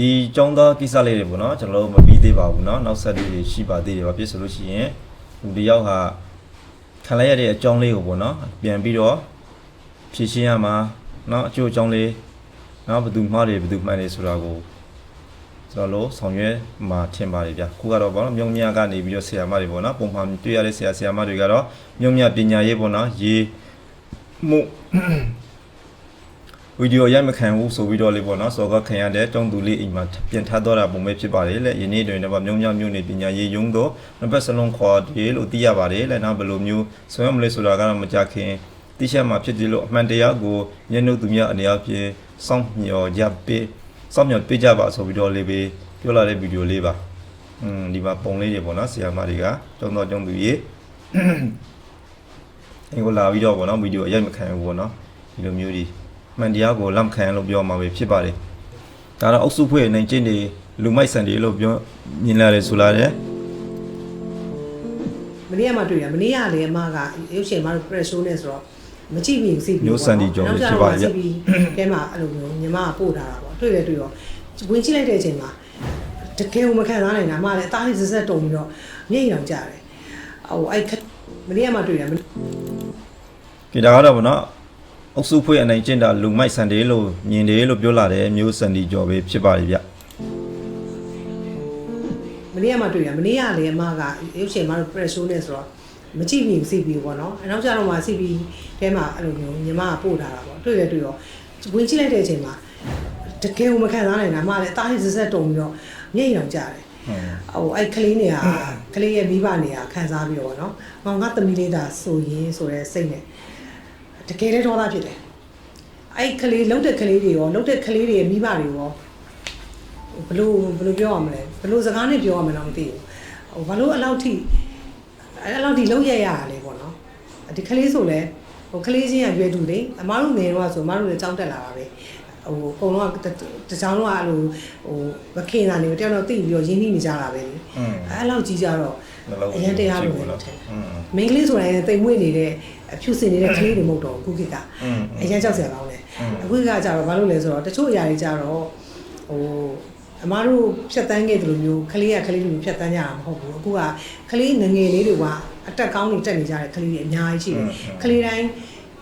ဒီចောင်းသားကိစ္စလေးတွေပေါ့နော်ကျွန်တော်တို့မပြီးသေးပါဘူးเนาะနောက်ဆက်လေးတွေရှိပါသေးတယ်ပါပြည့်ဆိုလို့ရှိရင်လူတစ်ယောက်ဟာခံလိုက်ရတဲ့အကြောင်းလေးကိုပေါ့နော်ပြန်ပြီးတော့ဖြည့်ရှင်းရမှာเนาะအကျိုးအကြောင်းလေးเนาะဘယ်သူမှားတယ်ဘယ်သူမှန်တယ်ဆိုတာကိုကျွန်တော်တို့ဆောင်ရွက်မှာထင်ပါတယ်ဗျခုကတော့ပေါ့နော်မြုံမြကနေပြီးတော့ဆရာမတွေပေါ့နော်ပုံမှန်တွေ့ရတဲ့ဆရာဆရာမတွေကတော့မြုံမြပညာရေးပေါ့နော်ရေးမှု ဗီဒီယိုရိုက်မခံဘူးဆိုပြီးတော့လေပေါ့နော်စော်ကခံရတဲ့တုံးသူလေးအိမ်မှာပြင်ထားတော့တာပုံပဲဖြစ်ပါတယ်လေယနေ့တွင်တော့မြုံမြမျိုးနေပညာရေးရုံးတော့နှစ်ပတ်စလုံးခေါ်တယ်လို့သိရပါတယ်လေနောက်ဘယ်လိုမျိုးဆွဲမလဲဆိုတာကတော့မကြခင်တိချက်မှာဖြစ်တယ်လို့အမှန်တရားကိုညနှုတ်သူများအနေအချင်းစောင့်မျှော်ကြပေးစောင့်မျှော်ပေးကြပါဆိုပြီးတော့လေးပဲပြောလာတဲ့ဗီဒီယိုလေးပါอืมဒီမှာပုံလေးတွေပေါ့နော်ဆရာမတွေကတုံးတော့တုံးသူရေးအင်ကိုလာပြီးတော့ပေါ့နော်ဗီဒီယိုအရိုက်မခံဘူးပေါ့နော်ဒီလိုမျိုးကြီး မှန်တရားကိုလက်မခံလို့ပြောမှာပဲဖြစ်ပါတယ်ဒါတော့အုပ်စုဖွဲ့နိုင်ကျင့်တွေလူမိုက်ဆန်တွေလို့ပြောမြင်လာတယ်ဆိုလာတယ်မနေ့ကမှတွေ့ရမနေ့ကလည်းအမကရုပ်ရှင်မတို့ press show နဲ့ဆိုတော့မကြည့်မိဘူးစီပြီးမျိုးစံဒီကြောင့်ဖြစ်ပါရဲ့စီပြီးကဲမှာအဲ့လိုမျိုးညီမကပို့ထားတာပေါ့တွေ့တယ်တွေ့တော့ဝင်ကြည့်လိုက်တဲ့အချိန်မှာတကယ်ကိုမခံစားနိုင်တာအမလည်းအသားလေးစက်စက်တုံပြီးတော့မျက်ရည်တောင်ကျတယ်ဟိုအဲ့ခက်မနေ့ကမှတွေ့ရမနေ့ကြည့်တာကတော့ဗောနော် အုပ်စုဖွဲ့အနိုင်ကျင့်တာလူမိုက်ဆန်တွေလို့မြင်တယ်လို့ပြောလာတယ်မျိုးစံဒီကြော်ပဲဖြစ်ပါတယ်ဗျမနေ့ကမှတွေ့ရမနေ့ကလည်းအမကရုပ်ရှင်မတို့ press show နဲ့ဆိုတော့မကြည့်မိဘူးစီပြီးပေါ့နော်အနောက်ကျတော့မှစီပြီးကဲမှာအဲ့လိုမျိုးညီမကပို့ထားတာပေါ့တွေ့တယ်တွေ့တော့ဝင်ကြည့်လိုက်တဲ့အချိန်မှာတကယ်ကိုမခံစားနိုင်တာအမလည်းအသားလေးစက်စက်တုံပြီးတော့မျက်ရည်တောင်ကျတယ်ဟုတ်ဟိုအဲ့ကလေးတွေကကလေးရဲ့မိဘတွေကခံစားပြီးတော့ဗောနော်။ငေါငါသမီးလေးဒါဆိုရင်ဆိုတဲ့စိတ်နဲ့ တကယ်လည်းဒေါသဖြစ်တယ်။အဲ့ကလေးလှုပ်တဲ့ကလေးတွေရောလှုပ်တဲ့ကလေးတွေရဲ့မိဘတွေရောဘလို့ဘလို့ပြောရမလဲဘလို့စကားနဲ့ပြောရမလဲတော့မသိဘူး။ဟိုဘာလို့အလောက်ထိအဲ့လောက်ထိလှုပ်ရရရလဲပေါ့နော်။ဒီကလေးဆိုလဲဟိုကလေးချင်းကရွယ်တူလေအမားတို့ငယ်တော့ဆိုအမားတို့လည်းကြောင်းတက်လာတာပဲ။ဟိုအကုန်လုံးကတချောင်းလုံးကအဲ့လိုဟိုမခင်တာနေတယောက်တော့တိပြီးတော့ရင်းနှီးနေကြတာပဲလေอืมအဲ့လောက်ကြီးကြတော့ နှလုံးအရင်တရားလိုပဲထင်မိန်းကလေးဆိုတာရင်တိမ်မွေ့နေတဲ့အဖြူစင်နေတဲ့ကလေးတွေမဟုတ်တော့ဘူးခုခေတ်ကအရင်ကြောက်စရာကောင်းတယ်အခုကကြတော့ဘာလို့လဲဆိုတော့တချို့အရာတွေကြတော့ဟိုအမားတို့ဖြတ်တန်းခဲ့တယ်လို့မျိုးကလေးကကလေးမျိုးဖြတ်တန်းကြတာမဟုတ်ဘူးအခုကကလေးငငယ်လေးတွေကအတက်ကောင်းနေတက်နေကြတဲ့ကလေးတွေအများကြီးရှိတယ်ကလေးတိုင်း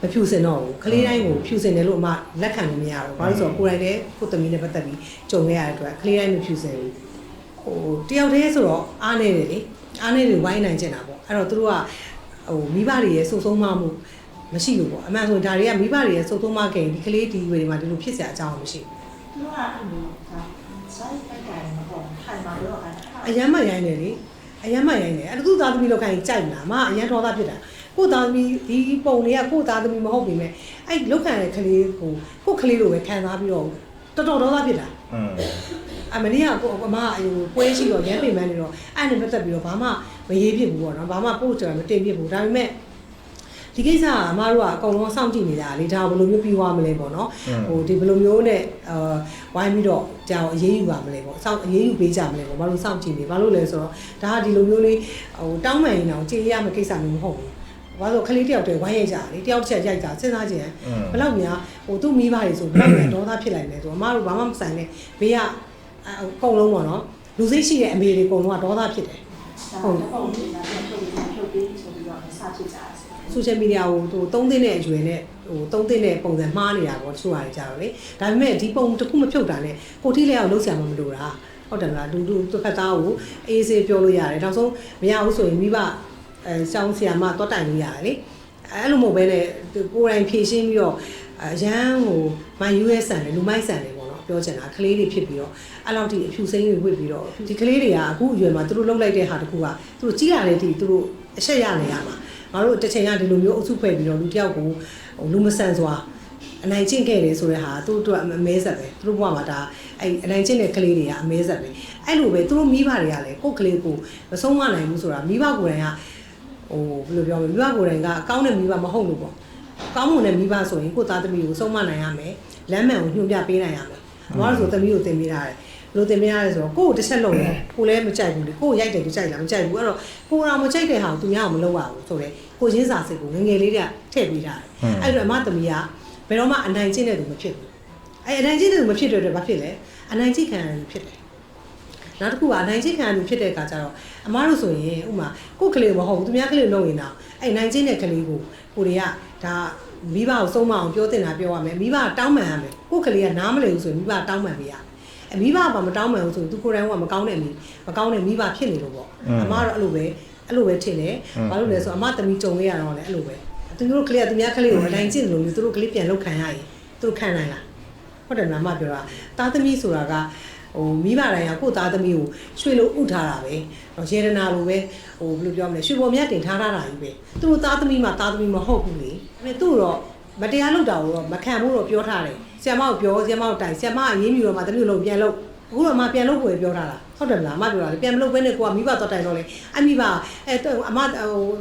မဖြူစင်တော့ဘူးကလေးတိုင်းကိုဖြူစင်တယ်လို့အမလက်ခံလို့မရဘူးဘာလို့ဆိုတော့ကိုယ်တိုင်လည်းကိုယ်သမီးနဲ့ပတ်သက်ပြီးကြုံခဲ့ရတဲ့အတွက်ကလေးတိုင်းမဖြူစင်ဘူး ဟိုတယောက်တည်းဆိုတော့အားနေတယ်လေအားနေတယ်ဝိုင်းနိုင်ကျင်တာပေါ့အဲ့တော့သူတို့ကဟိုမိဘတွေရဲ့စုံဆုံးမမှုမရှိဘူးပေါ့အမှန်ဆိုဒါတွေကမိဘတွေရဲ့စုံဆုံးမခင်ဒီကလေးဒီဝေတွေမှာဒီလိုဖြစ်စရာအကြောင်းမရှိဘူးသူကအဲ့လိုဒါဆိုင်ပိုက်တယ်မဟုတ်ထိုင်ပါတော့အဲ့အရမ်းမရိုင်းတယ်လေအရမ်းမရိုင်းတယ်အဲ့ဒါသူ့သားသမီးလောက်ခိုင်းကြိုက်လာမအရမ်းဒေါသဖြစ်တာကို့သားသမီးဒီပုံလေးကကို့သားသမီးမဟုတ်ပြီမဲ့အဲ့လောက်ခံတဲ့ကလေးကိုကို့ကလေးလိုပဲခံစားပြီးတော့ တော်တော်ဒေါသဖြစ်တာอืมအမလေးကကိုအမဟိုပွဲရှိတော့ရမ်းပင်ပန်းနေတော့အဲ့နဲ့ပတ်သက်ပြီးတော့ဘာမှမရေးဖြစ်ဘူးပေါ့နော်ဘာမှပို့ကြမတင်ဖြစ်ဘူးဒါပေမဲ့ဒီကိစ္စကအမတို့ကအကုန်လုံးစောင့်ကြည့်နေတာလေဒါဘယ်လိုမျိုးပြီးသွားမလဲပေါ့နော်ဟိုဒီဘယ်လိုမျိုးနဲ့အာဝိုင်းပြီးတော့ကြောင်အေးအေးယူပါမလဲပေါ့စောင့်အေးအေးယူပေးကြမလဲပေါ့ဘာလို့စောင့်ကြည့်နေဘာလို့လဲဆိုတော့ဒါကဒီလိုမျိုးလေးဟိုတောင်းမှန်ရင်တော့ကြေးရမယ့်ကိစ္စမျိုးမဟုတ်ဘူး ဘာလို့ခလေးတယောက်တည်းဝိုင်းရိုက်ကြလေတယောက်တစ်ချက်ရိုက်တာစဉ်းစားကြည့်ရင်อืมဘယ်လောက်များဟိုသူ့မိဘတွေဆိုဘယ်လောက်များဒေါသဖြစ်လိုက်လဲဆိုတော့အမတို့ဘာမှမဆိုင်နဲ့ဘေးကအကုန်လုံးပေါ့နော်လူစိတ်ရှိတဲ့အမေတွေအကုန်လုံးကဒေါသဖြစ်တယ်ဒါတော့ပုံစံနဲ့ဖြုတ်ပြီးဖြုတ်ပြီးဆိုပြီးတော့စဖြစ်ကြတယ်ဆိုရှယ်မီဒီယာကိုဟိုသုံးသိန်းတဲ့အရွယ်နဲ့ဟိုသုံးသိန်းတဲ့ပုံစံမှားနေတာပေါ့တချို့ဟာတွေကြတော့လေဒါပေမဲ့ဒီပုံတစ်ခုမဖြုတ်တာနဲ့ကိုတိလေးအောင်လုံးဆရာမမလိုတာဟုတ်တယ်မလားဒူဒူတစ်ဖက်သားကိုအေးဆေးပြောလို့ရတယ်နောက်ဆုံးမရဘူးဆိုရင်မိဘ အဲစောင်းဆရာမတော့တိုင်လို့ရတယ်လေအဲ့လိုမဟုတ်ဘဲနဲ့ကိုယ်တိုင်ဖြည့်ရှင်းပြီးတော့အရန်ဟိုမိုင်ယူရဲဆန်တယ်လူမိုက်ဆန်တယ်ပေါ့နော်ပြောချင်တာကလေးတွေဖြစ်ပြီးတော့အဲ့လောက်ထိအဖြူစိမ်းတွေဝစ်ပြီးတော့ဒီကလေးတွေကအခုအရွယ်မှာသူတို့လှုပ်လိုက်တဲ့ဟာတခုကသူတို့ကြီးလာတဲ့အထိသူတို့အဆက်ရနေရမှာငါတို့တစ်ချိန်ကဒီလိုမျိုးအုပ်စုဖွဲ့ပြီးတော့လူတယောက်ကိုဟိုလူမဆန်စွာအနိုင်ကျင့်ခဲ့တယ်ဆိုတဲ့ဟာသူတို့ကအမဲဆက်ပဲသူတို့ဘဝမှာဒါအဲ့အနိုင်ကျင့်တဲ့ကလေးတွေကအမဲဆက်ပဲအဲ့လိုပဲသူတို့မိဘတွေကလည်းကိုယ့်ကလေးကိုမဆုံးမနိုင်ဘူးဆိုတာမိဘကိုယ်တိုင်က ဟိုဘယ်လိုပြောမလဲမိဘကိုယ်တိုင်ကအကောင်းတဲ့မိဘမဟုတ်လို့ပေါ့ကောင်းမွန်တဲ့မိဘဆိုရင်ကိုယ့်သားသမီးကိုဆုံးမနိုင်ရမယ်လမ်းမှန်ကိုညွှန်ပြပေးနိုင်ရမယ်။ဘာလို့ဆိုသမီးကိုသင်ပေးထားတယ်။လို့သင်ပေးရတယ်ဆိုတော့ကိုယ့်ကိုတစ်ချက်လုံးတယ်ကိုလည်းမကြိုက်ဘူးလေကိုယ့်ကိုရိုက်တယ်သူကြိုက်လားမကြိုက်ဘူးအဲ့တော့ကိုယ်တော်မကြိုက်တဲ့ဟာကိုသူများကမလုပ်ရဘူးဆိုတော့ကိုချင်းစာစိတ်ကိုငယ်ငယ်လေးတည်းထည့်ပေးထားတယ်။အဲ့တော့အမသမီးကဘယ်တော့မှအနိုင်ကျင့်တဲ့သူမဖြစ်ဘူး။အဲ့အနိုင်ကျင့်တဲ့သူမဖြစ်တဲ့အတွက်ဘာဖြစ်လဲအနိုင်ကျင့်ခံရသူဖြစ်တယ် နောက်တစ်ခုကအနိုင်ကျင့်ခံရသူဖြစ်တဲ့အခါကျတော့အမားတို့ဆိုရင်ဥမာကိုယ့်ကလေးမဟုတ်ဘူးသူများကလေးလုံးရင်တော့အဲ့နိုင်ကျင့်တဲ့ကလေးကိုကိုတွေကဒါမိဘကိုစုံမအောင်ပြောတင်တာပြောရမယ်မိဘကတောင်းပန်ရမယ်ကိုယ့်ကလေးကနားမလည်ဘူးဆိုရင်မိဘကတောင်းပန်ပေးရမယ်အမိဘကမတောင်းပန်ဘူးဆိုရင်သူကိုယ်တိုင်ကမကောင်းတဲ့မိမကောင်းတဲ့မိဘဖြစ်နေလို့ပေါ့အမားတော့အဲ့လိုပဲအဲ့လိုပဲထင်တယ်ဘာလို့လဲဆိုတော့အမသမီးကြုံရရတော့လေအဲ့လိုပဲသူတို့ကလေးကသူများကလေးကိုအနိုင်ကျင့်တယ်လို့မျိုးသူတို့ကလေးပြန်လောက်ခံရရင်သူတို့ခံနိုင်လားဟုတ်တယ်နာမပြောတာသားသမီးဆိုတာက ဟိုမိဘတိုင်းကကိုယ့်သားသမီးကိုရွှေလိုဥထားတာပဲတော့ရေဒနာလိုပဲဟိုဘယ်လိုပြောမလဲရွှေပေါ်မြတ်တင်ထားတာကြီးပဲသူတို့သားသမီးမှသားသမီးမဟုတ်ဘူးလေဒါပေမဲ့သူ့တော့မတရားလုပ်တာကိုတော့မခံဘူးတော့ပြောထားတယ်ဆရာမကိုပြောဆရာမကိုတိုင်ဆရာမအရေးမြူတော့မှသမီးကိုလုံးပြန်လုပ်အခုတော့မှပြန်လုပ်ကိုပြောထားတာဟုတ်တယ်မလားအမပြောတာလေပြန်မလုပ်ဘဲနဲ့ကိုကမိဘတော့တိုင်တော့လေအမိဘအဲအမဟို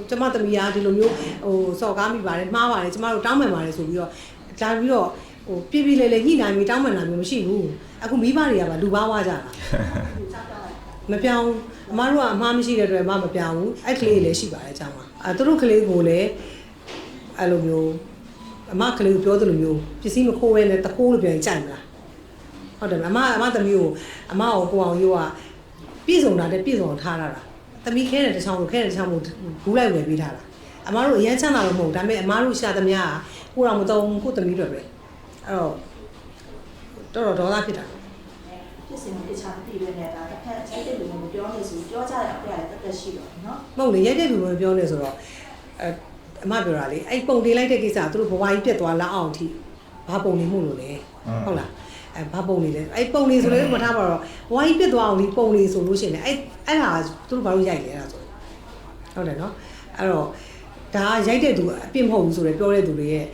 ကျမသမီးကဒီလိုမျိုးဟိုစော်ကားမိပါတယ်မှားပါတယ်ကျမတို့တောင်းပန်ပါတယ်ဆိုပြီးတော့လာပြီးတော့ ဟိုပြပြလဲလဲညှိနှိုင်းပြီးတောင်းပန်တာမျိုးမရှိဘူးအခုမိဘတွေကပါလူပါဝါကြတာလူကြောက်တော့လိုက်မပြောင်းအမားတို့ကအမားမရှိတဲ့အတွက်အမမပြောင်းဘူးအဲ့ကလေးလည်းရှိပါတယ်အကြောင်းပါအဲသူတို့ကလေးကိုလည်းအဲ့လိုမျိုးအမကလေးကိုပြောသလိုမျိုးပစ္စည်းမခိုးရဲနဲ့တခိုးလို့ပြောရင်ကြိုက်မလားဟုတ်တယ်မလားအမအမသမီးကိုအမကိုကိုအောင်ရိုးကပြည့်စုံတာတဲ့ပြည့်စုံအောင်ထားတာလားသမီးခဲတဲ့တစ်ချောင်းကိုခဲတဲ့တစ်ချောင်းကိုဂူးလိုက်ဝယ်ပေးထားတာအမတို့အရန်ချမ်းသာလို့မဟုတ်ဘူးဒါပေမဲ့အမတို့ရှာသမျှကကိုတော်မတုံးကိုသမီးတွေပဲ အဲ့တော့တော်တော်ဒေါသဖြစ်တာဖြစ်စဉ်ကိုတခြားမသိဘဲနဲ့ဒါတစ်ဖက်ချိုက်တဲ့လူမျိုးပြောနေဆိုပြောကြရအောင်ပြရတယ်တက်တက်ရှိတော့နော်မဟုတ်လေရိုက်တဲ့လူမျိုးပြောနေဆိုတော့အဲအမပြောတာလေအဲ့ပုံတင်လိုက်တဲ့ကိစ္စကသူတို့ဘဝကြီးပြတ်သွားလောက်အောင်အထိဘာပုံနေမှုလို့လဲဟုတ်လားအဲဘာပုံနေလဲအဲ့ပုံနေဆိုလည်းမထားပါတော့ဘဝကြီးပြတ်သွားအောင်ဒီပုံနေဆိုလို့ရှိရင်အဲ့အဲ့ဟာသူတို့ဘာလို့ရိုက်လဲအဲ့ဒါဆိုဟုတ်တယ်နော်အဲ့တော့ဒါရိုက်တဲ့သူအပြစ်မဟုတ်ဘူးဆိုတော့ပြောတဲ့သူတွေရဲ့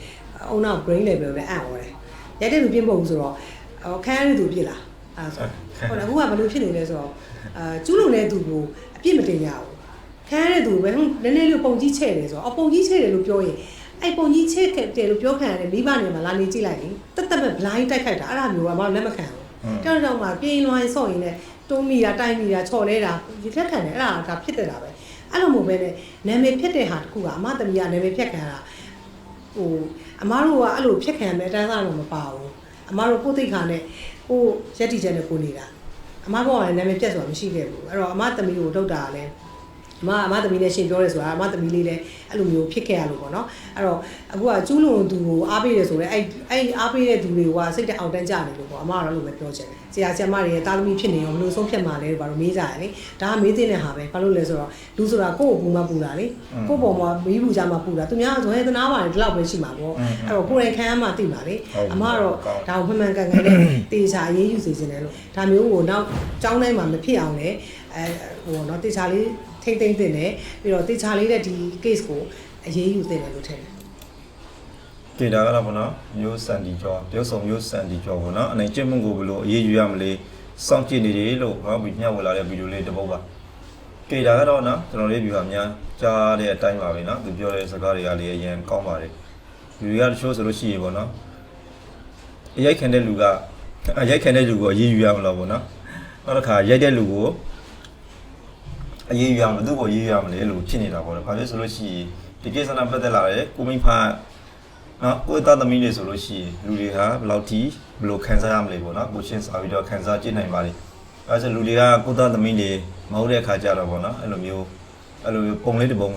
အုံနောက် brain level ပဲအံ့ဩတယ် ရိုက်တဲ့သူပြစ်မဟုတ်ဘူးဆိုတော့ခန်းရတဲ့သူပြစ်လားအဲ့ဒါဆိုဟုတ်တယ်အခုကဘယ်လိုဖြစ်နေလဲဆိုတော့အာကျူးလုံတဲ့သူကိုအပြစ်မတင်ကြဘူးခန်းရတဲ့သူပဲဟိုနည်းနည်းလေးပုံကြီးချဲ့တယ်ဆိုတော့အပုံကြီးချဲ့တယ်လို့ပြောရင်အဲ့ပုံကြီးချဲ့တယ်လို့ပြောခံရတယ်မိဘနေမှာလာနေကြည့်လိုက်ရင်တက်တက်ပဲ blind တိုက်ခိုက်တာအဲ့ဒါမျိုးကမလက်မခံဘူးတောက်တောက်မှာပြင်းလွှိုင်းဆော့ရင်လည်းတွန်းမိတာတိုက်မိတာချော်လဲတာဒီလက်ခံတယ်အဲ့ဒါဒါဖြစ်တဲ့တာပဲအဲ့လိုမျိုးပဲနဲ့နာမည်ဖြစ်တဲ့ဟာတခုကအမသမီးကနာမည်ဖြတ်ခံတာ ဟိုအမတို့ကအဲ့လိုဖြတ်ခံမယ်အတန်းစားတော့မပါဘူးအမတို့ကိုယ်သိက္ခာနဲ့ကိုယ်ရက်တီချက်နဲ့ကိုနေတာအမဘောကလည်းနာမည်ပြတ်ဆိုတာမရှိခဲ့ဘူးအဲ့တော့အမသမီးကိုထုတ်တာကလည်းအ မအမသမီးနဲ့ရှင်ပြောရဲဆိုတာအမသမီးလေးလည်းအဲ့လိုမျိုးဖြစ်ခဲ့ရလို့ပေါ့နော်အဲ့တော့အခုကကျူးလွန်သူကိုအားပေးတယ်ဆိုတော့အဲ့အဲ့အားပေးတဲ့သူတွေကစိတ်တအောင်တန်းကြနေလို့ပေါ့အမကတော့လို့ပဲပြောချင်တယ်ဆရာဆရာမတွေရဲ့တာသမီဖြစ်နေရောဘယ်လိုဆုံးဖြတ်မှာလဲဘာလို့မေးကြရလဲဒါကမေးတဲ့ဟာပဲဘာလို့လဲဆိုတော့လူဆိုတာကိုယ့်ကိုပူမပူတာလေကိုယ့်ပေါ်မှာမေးဘူးကြမှာပူတာသူများဆိုရင်သနာပါတယ်ဒီလောက်ပဲရှိမှာပေါ့အဲ့တော့ကိုယ်တိုင်ခံရမှသိမှာလေအမကတော့ဒါကိုမှန်မှန်ကန်ကန်နဲ့တေချာရေးယူစီခြင်းတယ်လို့ဒါမျိုးကိုနောက်ကျောင်းတိုင်းမှာမဖြစ်အောင်လေအဲဟိုနော်တေချာလေး ထိမ့်သိမ့်တင်တယ်ပြီးတော့တေချာလေးတဲ့ဒီ case ကိုအရေးယူတင်တယ်လို့ထင်တယ်ကဲဒါကတော့ဗောနော်မျိုးစန်တီကျော်တရုတ်ဆောင်မျိုးစန်တီကျော်ဗောနော်အနေကျင့်မှုကိုဘယ်လိုအရေးယူရမလဲစောင့်ကြည့်နေတယ်လို့ဟောပြီးညှဝလာတဲ့ဗီဒီယိုလေးတစ်ပုဒ်ပါကဲဒါကတော့နော်ကျွန်တော်လေး view ဟာများကြားတဲ့အတိုင်းပါပဲနော်သူပြောတဲ့စကားတွေကလည်းအရင်ကောင်းပါတယ်ဗီဒီယိုကတချို့ဆိုလို့ရှိရေဗောနော်အရိုက်ခံတဲ့လူကအရိုက်ခံတဲ့လူကိုအရေးယူရမလို့ဗောနော်နောက်တစ်ခါရိုက်တဲ့လူကို အရေးယူရမလို့သူ့ကိုအရေးယူရမလဲလို့ဖြစ်နေတာဗောနော်ဘာဖြစ်ဆိုလို့ရှိရင်ဒီကိစ္စနဲ့ပတ်သက်လာတဲ့ကိုမိဖာနော်ကိုယ်သားသမီးတွေဆိုလို့ရှိရင်လူတွေဟာဘယ်လောက်ထိဘယ်လိုခံစားရမလဲပေါ့နော်ကိုရှင်းစာပြီးတော့ခံစားကြည့်နိုင်ပါလိမ့်အဲဆိုလူတွေကကိုယ်သားသမီးတွေမဟုတ်တဲ့အခါကြတော့ပေါ့နော်အဲ့လိုမျိုးအဲ့လိုမျိုးပုံလေးတစ်ပုံ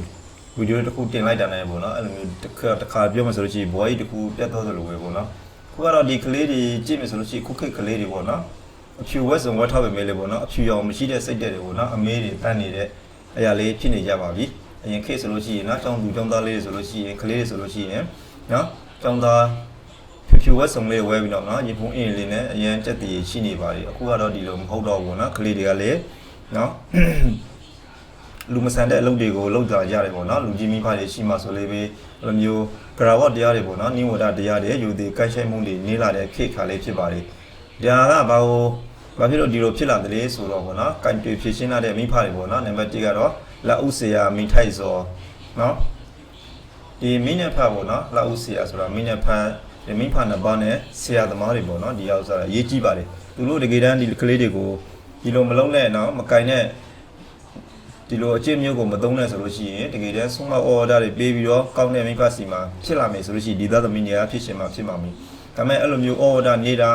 ဗီဒီယိုတစ်ခုတင်လိုက်တာနဲ့ပေါ့နော်အဲ့လိုမျိုးတစ်ခါတစ်ခါပြောမှဆိုလို့ရှိရင်ဘွားကြီးတစ်ခုပြတ်သွားသလိုပဲပေါ့နော်ခုကတော့ဒီကလေးတွေကြည့်မယ်ဆိုလို့ရှိရင်ခုခေတ်ကလေးတွေပေါ့နော် အဖြူဝက်စုံဝက်ထောက်ပေမဲ့လည်းပေါ့နော်အဖြူရောင်မရှိတဲ့စိတ်တက်တွေပေါ့နော်အမေးတွေပန့်နေတဲ့အရာလေးဖြစ်နေကြပါပြီအရင်ခေတ်ဆိုလို့ရှိရင်နော်တောင်သူတောင်သားလေးတွေဆိုလို့ရှိရင်ကလေးတွေဆိုလို့ရှိရင်နော်တောင်သားဖြူဖြူဝက်စုံလေးဝဲပြီးတော့နော်ရေပုံးအင်းလေးနဲ့အရင်တက်တည်ရှိနေပါလေအခုကတော့ဒီလိုမဟုတ်တော့ဘူးနော်ကလေးတွေကလည်းနော်လူမဆန်တဲ့အလုပ်တွေကိုလုပ်ကြရတယ်ပေါ့နော်လူကြီးမိဖတွေရှိမှဆိုလေးပဲလိုမျိုးဂရာဝတ်တရားတွေပေါ့နော်နိဝဒတရားတွေယူသည်ကိုက်ဆိုင်မှုတွေနေလာတဲ့ခေတ်ခါလေးဖြစ်ပါလေဒါကဘာလို့ ဘာဖြစ်လို့ဒီလိုဖြစ်လာတယ်လဲဆိုတော့ပေါ့နော်ကိုင်တွေ့ဖြစ်ရှင်းလာတဲ့မိဖတွေပေါ့နော်နံပါတ်1ကတော့လက်ဥစေယမိထိုက်စောနော်ဒီမိနက်ဖတ်ပေါ့နော်လက်ဥစေယဆိုတာမိနက်ဖတ်ဒီမိဖနှစ်ပါးနဲ့ဆရာသမားတွေပေါ့နော်ဒီရောက်စားအရေးကြီးပါတယ်သူတို့တကယ်တမ်းဒီကလေးတွေကိုဒီလိုမလုံးနဲ့နော်မကင်နဲ့ဒီလိုအကျင့်မျိုးကိုမသုံးနဲ့ဆိုလို့ရှိရင်တကယ်တည်းဆုံးမ order တွေပေးပြီးတော့ကောင်းတဲ့မိဖစီမှာဖြစ်လာမယ်ဆိုလို့ရှိရင်ဒီသားသမီးတွေကဖြစ်ရှင်မှာဖြစ်မှာမင်း ဒါပေမဲ့အဲ့လိုမျိုးအော်ဒါနေတာ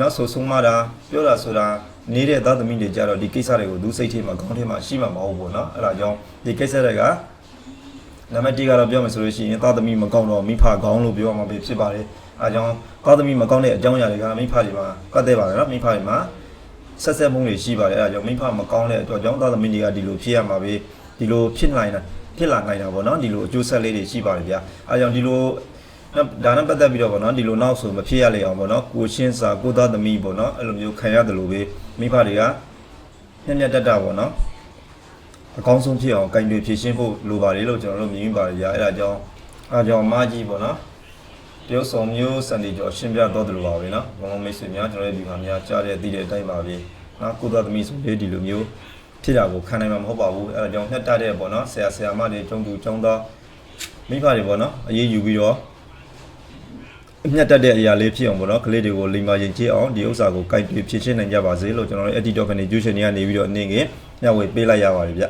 နောက်ဆိုဆုံးမတာပြောတာဆိုတာနေတဲ့သားသမီးတွေကြတော့ဒီကိစ္စတွေကိုသူစိတ်ထဲမှာခေါင်းထဲမှာရှိမှာမဟုတ်ဘူးเนาะအဲ့ဒါကြောင့်ဒီကိစ္စတွေကနံပါတ်1ကတော့ပြောမယ်ဆိုလို့ရှိရင်သားသမီးမကောင်းတော့မိဖကောင်းလို့ပြောမှာပဲဖြစ်ပါတယ်အဲဒါကြောင့်သားသမီးမကောင်းတဲ့အကြောင်းအရာတွေကမိဖတွေမှာကတ်တဲ့ပါတယ်เนาะမိဖတွေမှာ ဆက်ဆက်မှုတွေရှိပါတယ်အဲဒါကြောင့်မိဖမကောင်းတဲ့အတွက်ကြောင့်သာသမီတွေကဒီလိုဖြစ်ရမှာပဲဒီလိုဖြစ်နိုင်တာဖြစ်လာနိုင်တာပေါ့နော်ဒီလိုအကျိုးဆက်လေးတွေရှိပါတယ်ဗျာအဲဒါကြောင့်ဒီလိုနော် ဒါနဲ့ပတ်သက်ပြီးတော့ဗောနော်ဒီလိုနောက်ဆိုမဖြစ်ရလေအောင်ဗောနော်ကိုရှင်းစာကိုသားသမီးဗောနော်အဲ့လိုမျိုးခံရတယ်လို့ပဲမိဖတွေကမျက်မျက်တတ်တာဗောနော်အကောင်းဆုံးဖြစ်အောင်ဂိုင်တွေဖြည့်ရှင်းဖို့လိုပါတယ်လို့ကျွန်တော်တို့မြင်မိပါတယ်ညာအဲ့ဒါကြောင့်အားကြောင့်မကြီးဗောနော်တရုတ်ဆောင်မျိုးစံတီကျော်ရှင်းပြတော့တယ်လို့ပါပဲနော်ဘုံမိတ်ဆွေများကျွန်တော်တို့ဒီမှာများကြားတဲ့အသည့်တဲ့အတိုင်းပါပဲနော်ကိုသားသမီးဆိုလေဒီလိုမျိုးဖြစ်တာကိုခံနိုင်မှာမဟုတ်ပါဘူးအဲ့ဒါကြောင့်မျှတတဲ့ဗောနော်ဆရာဆရာမတွေတုံတူចောင်းသားမိဖတွေဗောနော်အရေးယူပြီးတော့ အမျက်တက်တဲ့အရာလေးဖြစ်အောင်ပေါ့နော်ကလေးတွေကိုလိမ္မာရင်ကြည့်အောင်ဒီဥစ္စာကိုကြိုက်ပြီးဖြည့်ရှင်းနိုင်ကြပါစေလို့ကျွန်တော်တို့ Editor ကနေ Fusion တွေကနေပြီးတော့အနေငယ်ညှဝေပေးလိုက်ရပါတယ်ဗျ